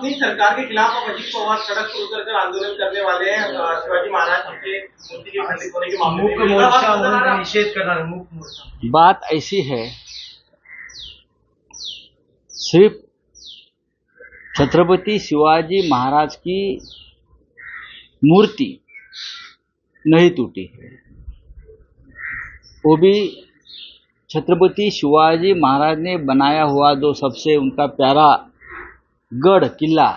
अपनी सरकार के खिलाफ अब अजीत पवार सड़क पर उतर कर आंदोलन करने वाले हैं शिवाजी महाराज जी के मूर्ति के खंडित होने के मामले में है। निषेध मोर्चा बात ऐसी है सिर्फ़ छत्रपति शिवाजी महाराज की मूर्ति नहीं टूटी है वो भी छत्रपति शिवाजी महाराज ने बनाया हुआ जो सबसे उनका प्यारा गढ़ किला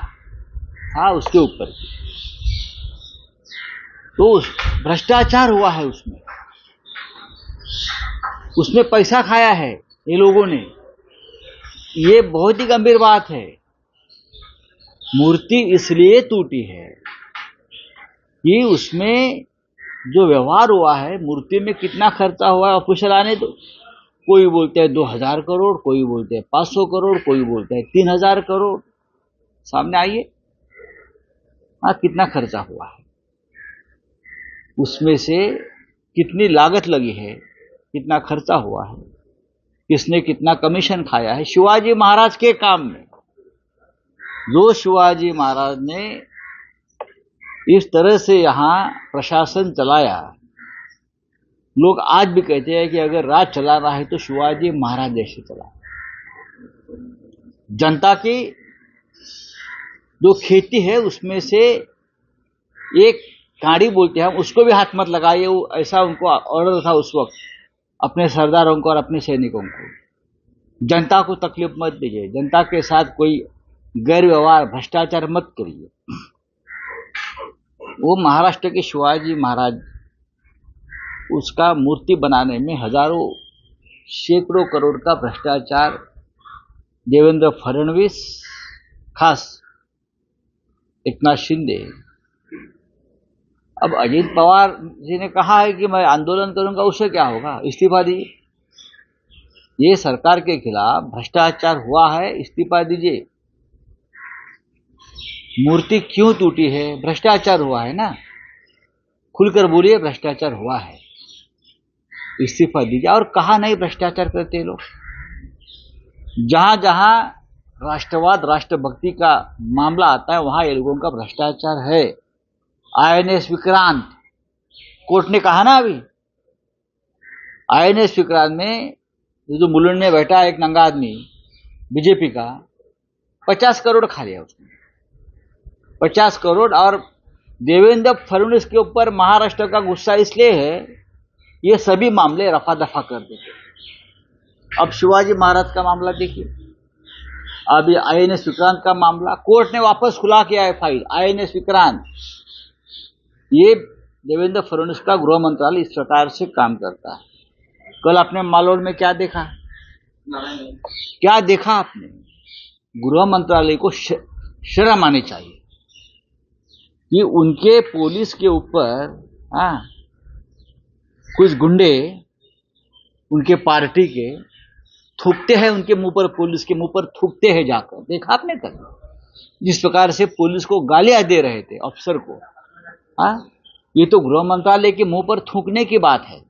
था उसके ऊपर। तो भ्रष्टाचार हुआ है उसमें। उसमें पैसा खाया है ये लोगों ने। ये बहुत ही गंभीर बात है। मूर्ति इसलिए टूटी है कि उसमें जो व्यवहार हुआ है, मूर्ति में कितना खर्चा हुआ है ऑफिशियल आने तो कोई बोलते हैं दो हज़ार करोड़, कोई बोलते हैं पाँच सौ करोड़, कोई बोलते हैं तीन हज़ार करोड़। सामने आइए। हाँ कितना खर्चा हुआ है? उसमें से कितनी लागत लगी है? कितना खर्चा हुआ है? किसने कितना कमीशन खाया है? शिवाजी महाराज के काम में। जो शिवाजी महाराज ने इस तरह से यहाँ प्रशासन चलाया, लोग आज भी कहते हैं कि अगर राज चला रहा है तो शिवाजी महाराज जैसे चला। जनता की जो खेती है, उसमें से एक काड़ी बोलते हैं। उसको भी हाथ मत लगाइए, वो ऐसा उनको ऑर्डर था उस वक्त, अपने सरदारों को और अपने सैनिकों को। जनता को तकलीफ़ मत दीजिए, जनता के साथ कोई गैर व्यवहार भ्रष्टाचार मत करिए। वो महाराष्ट्र के शिवाजी महाराज, उसका मूर्ति बनाने में हज़ारों, सैकड़ों करोड़ का भ्रष्टाचार। देवेंद्र फडणवीस, खास एकनाथ शिंदे। अब अजीत पवार जी ने कहा है कि मैं आंदोलन करूँगा उससे क्या होगा? इस्तीफा दीजिए। ये सरकार के खिलाफ भ्रष्टाचार हुआ है, इस्तीफा दीजिए। मूर्ति क्यों टूटी है? भ्रष्टाचार हुआ है ना? खुलकर बोलिए, भ्रष्टाचार हुआ है। इस्तीफा दीजिए। और कहा नहीं भ्रष्टाचार करते लोग? जहाँ जहाँ राष्ट्रवाद, राष्ट्रभक्ति का मामला आता है, वहाँ ये लोगों का भ्रष्टाचार है। आईएनएस विक्रांत, कोर्ट ने कहा ना अभी? आईएनएस विक्रांत में जो मुलुंड में बैठा एक नंगा आदमी, बीजेपी का, पचास करोड़ खा लिया उसने। पचास करोड़ और देवेंद्र फडणवीस के ऊपर महाराष्ट्र का गुस्सा इसलिए है, ये सभी मामले रफा दफ़ा कर देते अब शिवाजी महाराज का मामला देखिए। अभी आईएनएस विक्रांत का मामला, कोर्ट ने वापस खुला किया है फ़ाइल, आईएनएस विक्रांत। ये देवेंद्र फडणवीस का गृह मंत्रालय इस प्रकार से काम करता है। कल आपने मालोड में क्या देखा? क्या देखा आपने? गृह मंत्रालय को शर्म आनी चाहिए। कि उनके पुलिस के ऊपर हाँ कुछ गुंडे उनके पार्टी के थूकते हैं उनके मुँह पर, पुलिस के मुँह पर थूकते हैं जाकर। देखा, आपने कल जिस प्रकार से पुलिस को गालियाँ दे रहे थे अफसर को हाँ ये तो गृह मंत्रालय के मुँह पर थूकने की बात है।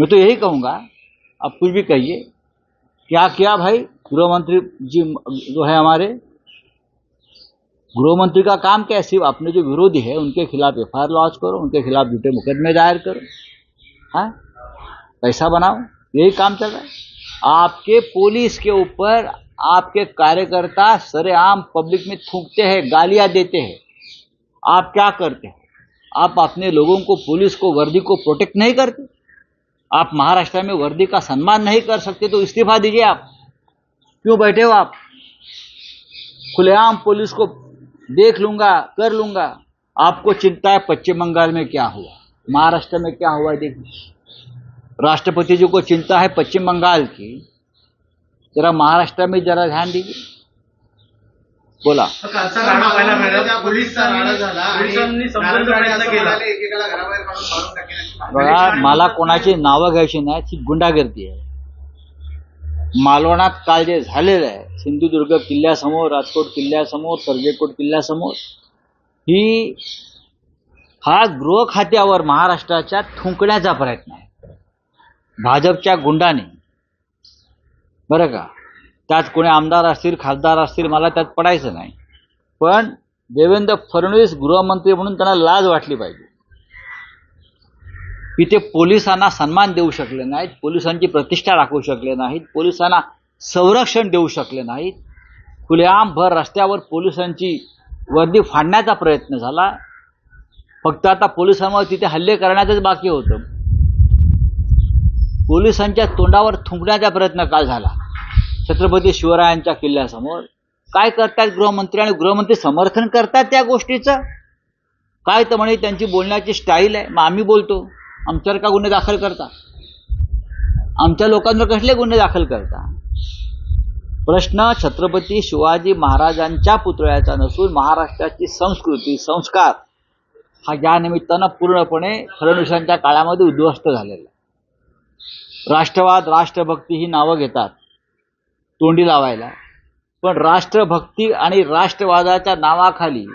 मैं तो यही कहूँगा, आप कुछ भी कहिए। क्या, किया भाई, गृह मंत्री जी जो है हमारे, गृह मंत्री का काम क्या सिर्फ़ अपने जो विरोधी है, उनके खिलाफ एफ़ लॉन्च करो, उनके खिलाफ झूठे मुकदमे दायर करो। हाँ पैसा बनाओ। यही काम चल रहा है। आपके पुलिस के ऊपर आपके कार्यकर्ता सरेआम पब्लिक में थूकते हैं, गालियाँ देते हैं। आप क्या करते हैं? आप अपने लोगों को, पुलिस को, वर्दी को प्रोटेक्ट नहीं करते? आप महाराष्ट्र में वर्दी का सम्मान नहीं कर सकते तो इस्तीफा दीजिए आप। क्यों बैठे हो आप? खुलेआम पुलिस को देख लूँगा, कर लूँगा। आपको चिंता है पश्चिम बंगाल में क्या हुआ? महाराष्ट्र में क्या हुआ? देखिए। राष्ट्रपति जी को चिंता है पश्चिम बंगाल की। जरा महाराष्ट्र में जरा ध्यान दीजिए। बोला। बघा मला कोणाची नावं घ्यायची नाही ती गुंडागर्दी आहे. मालवणात काल जे झालेलं आहे. सिंधुदुर्ग किल्ल्यासमोर राजकोट किल्ल्यासमोर सर्जेकोट किल्ल्यासमोर. ही हा गृह खात्यावर महाराष्ट्राच्या थुंकण्याचा प्रयत्न आहे. भाजपच्या गुंडाने. बरं का? त्यात कोणी आमदार असतील खासदार असतील मला त्यात पडायचं नाही. पण देवेंद्र फडणवीस गृहमंत्री म्हणून त्यांना लाज वाटली पाहिजे. की ते पोलिसांना सन्मान देऊ शकले नाहीत पोलिसांची प्रतिष्ठा राखू शकले नाहीत पोलिसांना संरक्षण देऊ शकले नाहीत. खुलेआम भर रस्त्यावर पोलिसांची वर्दी फाडण्याचा प्रयत्न झाला. फक्त आता पोलिसांवर तिथे हल्ले करण्याचंच बाकी होतं. पोलिसांच्या तोंडावर थुंकण्याचा प्रयत्न काल झाला. छत्रपती शिवरायांच्या किल्ल्यासमोर. काय करतात गृहमंत्री आणि गृहमंत्री समर्थन करतात त्या गोष्टीचं? काय तर म्हणे त्यांची बोलण्याची स्टाईल आहे. मग आम्ही बोलतो. आमच्यावर का गुन्हे दाखल करता? आमच्या लोकांवर कसले गुन्हे दाखल करता? प्रश्न छत्रपती शिवाजी महाराजांच्या पुतळ्याचा नसून महाराष्ट्राची संस्कृती संस्कार हा या निमित्तानं पूर्णपणे फडणवीसांच्या काळामध्ये उद्ध्वस्त झालेला राष्ट्रवाद राष्ट्रभक्ती ही नावं घेतात. तोंडी लावायला. पण राष्ट्रभक्ती आणि राष्ट्रवादाच्या नावाखाली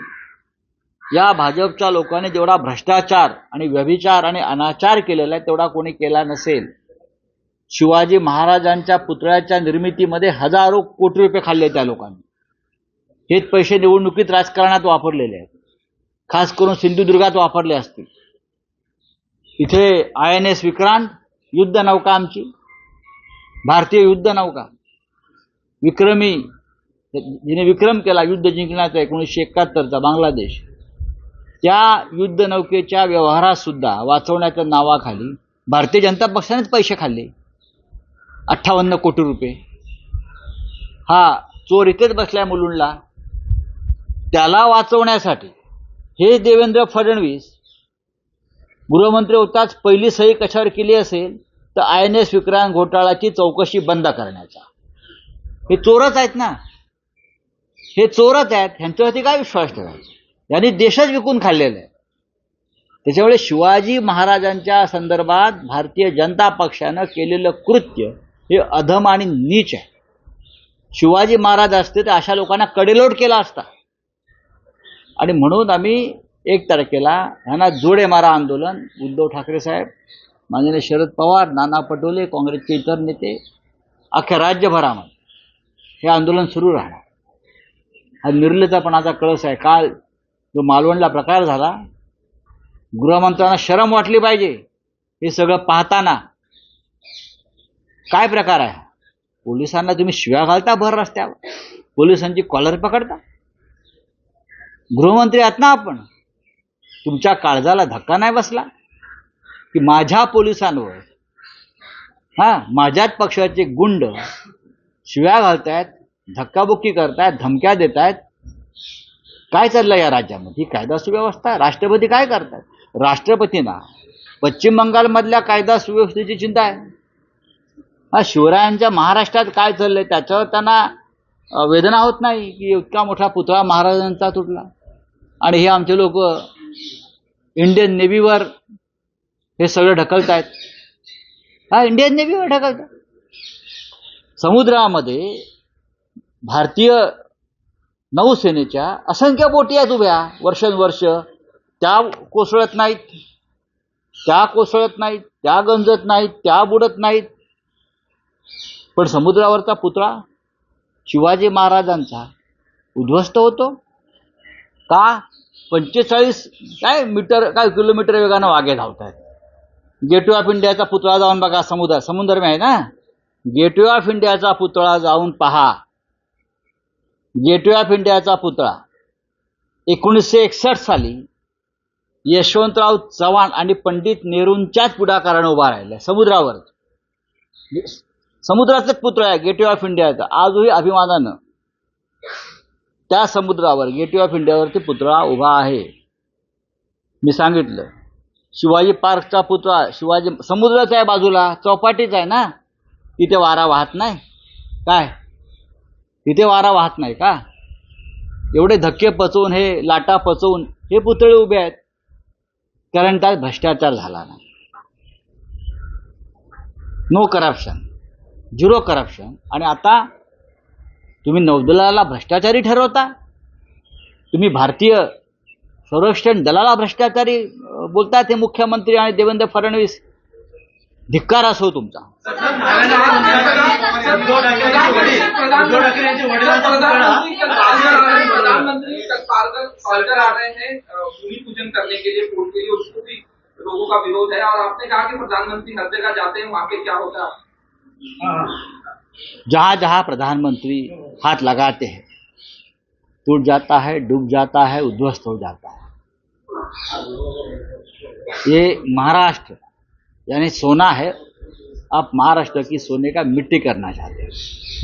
या भाजपच्या लोकांनी जेवढा भ्रष्टाचार आणि व्यभिचार आणि अनाचार केलेला आहे तेवढा कोणी केला नसेल. शिवाजी महाराजांच्या पुतळ्याच्या निर्मितीमध्ये हजारो कोटी रुपये खाल्ले त्या लोकांनी. हेच पैसे निवडणुकीत राजकारणात वापरलेले आहेत. खास करून सिंधुदुर्गात वापरले असतील. इथे आय एन एस विक्रांत युद्ध नौका आमची? भारतीय युद्ध नौका विक्रमी जिने विक्रम केला युद्ध जिंकण्याचा एकोणीसशे एकाहत्तरचा बांगलादेश. त्या युद्ध नौकेच्या व्यवहारात सुद्धा वाचवण्याच्या नावाखाली भारतीय जनता पक्षानेच पैसे खाल्ले. अठ्ठावन्न कोटी रुपये. हा चोर इथेच बसल्या मुलुंडला. त्याला वाचवण्यासाठी हे देवेंद्र फडणवीस गृहमंत्री होताच पहिली सही कशावर केली असेल तर आय एन एस विक्रांत घोटाळ्याची चौकशी बंद करण्याचा. हे चोरच आहेत ना? हे चोरच आहेत ह्यांच्यावरती काय विश्वास ठेवायचा? यांनी देशच विकून खाल्लेला आहे. त्याच्यामुळे शिवाजी महाराजांच्या संदर्भात भारतीय जनता पक्षानं केलेलं कृत्य हे अधम आणि नीच आहे. शिवाजी महाराज असते तर अशा लोकांना कडेलोट केला असता. आणि म्हणून आम्ही एक तारखेला ह्यांना जोडे मारा आंदोलन. उद्धव ठाकरे साहेब माननीय शरद पवार नाना पटोले काँग्रेसचे इतर नेते अख्ख्या राज्यभरामध्ये हे आंदोलन सुरू राहणार. हा निर्लजपणाचा कळस आहे. काल जो मालवणला प्रकार झाला गृहमंत्र्यांना शरम वाटली पाहिजे. हे सगळं पाहताना काय प्रकार आहे? पोलिसांना तुम्ही शिव्या घालता भर रस्त्यावर? पोलिसांची कॉलर पकडता? गृहमंत्री आहात ना आपण? तुमच्या काळजाला धक्का नाही बसला? की माझ्या पोलिसांवर हां माझ्याच पक्षाचे गुंड शिव्या घालतायत धक्काबुक्की करतायत धमक्या देत आहेत काय चाललं या राज्यामध्ये? ही कायदा सुव्यवस्था राष्ट्रपती काय करतात? राष्ट्रपतींना पश्चिम बंगालमधल्या कायदा सुव्यवस्थेची चिंता आहे. हा शिवरायांच्या महाराष्ट्रात काय चाललंय? त्याच्यावर त्यांना वेदना होत नाही की इतका मोठा पुतळा महाराजांचा तुटला? आणि हे आमचे लोक इंडियन नेव्हीवर हे सगळं ढकलतायत. हा इंडियन नेव्हीवर ढकलत समुद्रामध्ये भारतीय नौसेनेच्या असंख्य बोटी आहेत उभ्या वर्षानुवर्ष. त्या कोसळत नाहीत. त्या कोसळत नाहीत त्या गंजत नाहीत त्या बुडत नाहीत. पण समुद्रावरचा पुतळा शिवाजी महाराजांचा उद्ध्वस्त होतो. का? पंचेचाळीस काय मीटर काय किलोमीटर वेगानं वागे धावत आहेत गेटवे ऑफ इंडियाचा पुतळा जाऊन बघा समुद्र समुद्र आहे ना? गेटवे ऑफ इंडियाचा पुतळा जाऊन पहा. गेटवे ऑफ इंडियाचा पुतळा. एकोणीसशे एकसष्ट साली यशवंतराव चव्हाण आणि पंडित नेहरूंच्याच पुढाकारानं उभा राहिला समुद्रावर. समुद्राचाच पुतळा आहे गेटवे ऑफ इंडियाचा आजही अभिमानानं. त्या समुद्रावर गेटवे ऑफ इंडियावरती पुतळा उभा आहे. मी सांगितलं शिवाजी पार्कचा पुतळा शिवाजी समुद्राचा आहे बाजूला चौपाटीच आहे ना? तिथे वारा वाहत नाही. काय? तिथे वारा वाहत नाही का? एवढे धक्के पचवून हे लाटा पचवून हे पुतळे उभे आहेत. कारण त्यात भ्रष्टाचार झाला नाही. नो करप्शन झिरो करप्शन आणि आता तुम्ही नौदलाला भ्रष्टाचारी ठरवता तुम्ही भारतीय संरक्षण दलाला भ्रष्टाचारी अं, बोलतात हे मुख्यमंत्री आणि देवेंद्र फडणवीस धिक्कार असो तुमचा हैं अ, पूजन करने के लिए उसको भी लोगों का विरोध है और आपने कहा कि प्रधानमंत्री हर जगह जाते हैं वहाँ पे क्या होता है जहाँ जहाँ प्रधानमंत्री हाथ लगाते हैं, टूट जाता है, डूब जाता है, उद्ध्वस्त हो जाता है। ये महाराष्ट्र, यानी सोना है, आप महाराष्ट्र की सोने का मिट्टी करना चाहते हैं,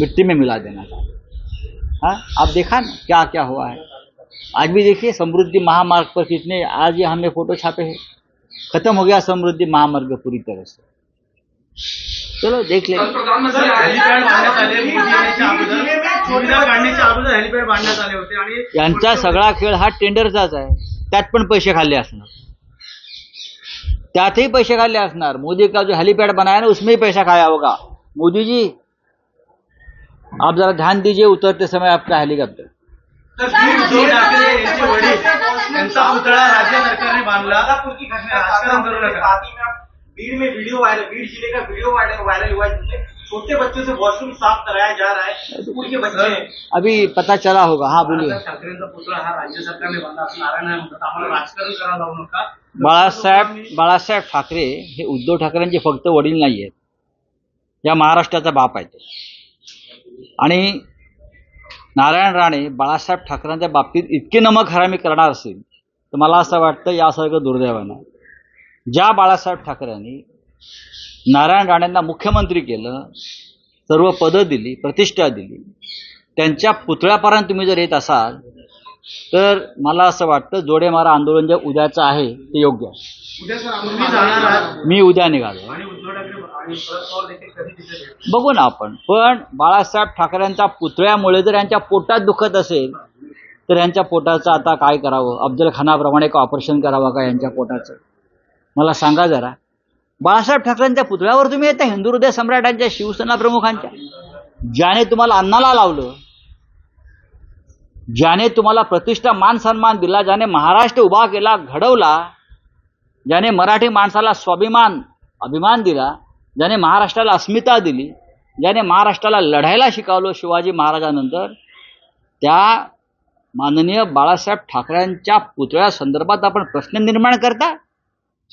मिट्टी में मिला देना चाहते हैं। हाँ आप देखा ना क्या क्या हुआ है। आज भी देखिए, समृद्धि महामार्ग पर कितने, आज ये हमने फ़ोटो छापे हैं। खत्म हो गया समृद्धि महामार्ग पूरी तरह से। चलो देख लेंगे आणि यांचा सगळा खेळ हा टेंडरचाच आहे त्यात पण पैसे खाल्ले असणार त्यातही पैसे खाल्ले असणार मोदी का जो हेलीपैड बनाया ना उसमें ही पैसा खाया होगा मोदी जी आप जरा ध्यान दीजिए उतरते समय आपका हेलीकॉप्टर पुतळा राज्य सरकारने बांधला भीड़ में वीडियो वायरल भीड़ जिले का वीडियो वायरल वायरल हुआ है जिसमें छोटे बच्चों से वॉशरूम साफ कराया जा रहा है स्कूल के बच्चे। अभी पता चला होगा। हाँ बोलिए। बाळासाहेब ठाकरेंचा पुतळा हा राज्य सरकारने बांधला असं नारायण राणे म्हणतात आम्हाला राजकारण करायला लावू नका बाळासाहेब बाळासाहेब ठाकरे हे उद्धव ठाकरेंचे फक्त वडील नाही आहेत. या महाराष्ट्राचा बाप आहेत आणि नारायण राणे बाळासाहेब ठाकरेंच्या बाबतीत इतके नमक हरामी करणार असेल तर मला असं वाटतं यासारखं दुर्दैवानं. ज्या बाळासाहेब ठाकरेंनी नारायण राणेंना मुख्यमंत्री केलं सर्व पदं दिली प्रतिष्ठा दिली त्यांच्या पुतळ्यापर्यंत तुम्ही जर येत असाल तर मला असं वाटतं जोडेमारा आंदोलन जे उद्याचं आहे ते योग्य आहे. उद्या सर तुम्ही आम्ही जाणार आहात. मी उद्या निघालो. आणि उद्धव ठाकरे आणि शरद पवार देखील कधी तिथे भेटतील? बघू ना आपण. पण बाळासाहेब ठाकरेंच्या पुतळ्यामुळे जर यांच्या पोटात दुखत असेल तर यांच्या पोटाचं आता काय करावं? अफजल खानाप्रमाणे का ऑपरेशन करावं का यांच्या पोटाचं? मला सांगा जरा. बाळासाहेब ठाकरेंच्या पुतळ्यावर तुम्ही येता हिंदू हृदय सम्राटांच्या शिवसेना प्रमुखांच्या? ज्याने तुम्हाला अन्नाला लावलं ज्याने तुम्हाला प्रतिष्ठा मान सन्मान दिला ज्याने महाराष्ट्र उभा केला घडवला ज्याने मराठी माणसाला स्वाभिमान अभिमान दिला ज्याने महाराष्ट्राला अस्मिता दिली ज्याने महाराष्ट्राला लढायला शिकवलं शिवाजी महाराजानंतर त्या माननीय बाळासाहेब ठाकरेंच्या पुतळ्या संदर्भात आपण प्रश्न निर्माण करता?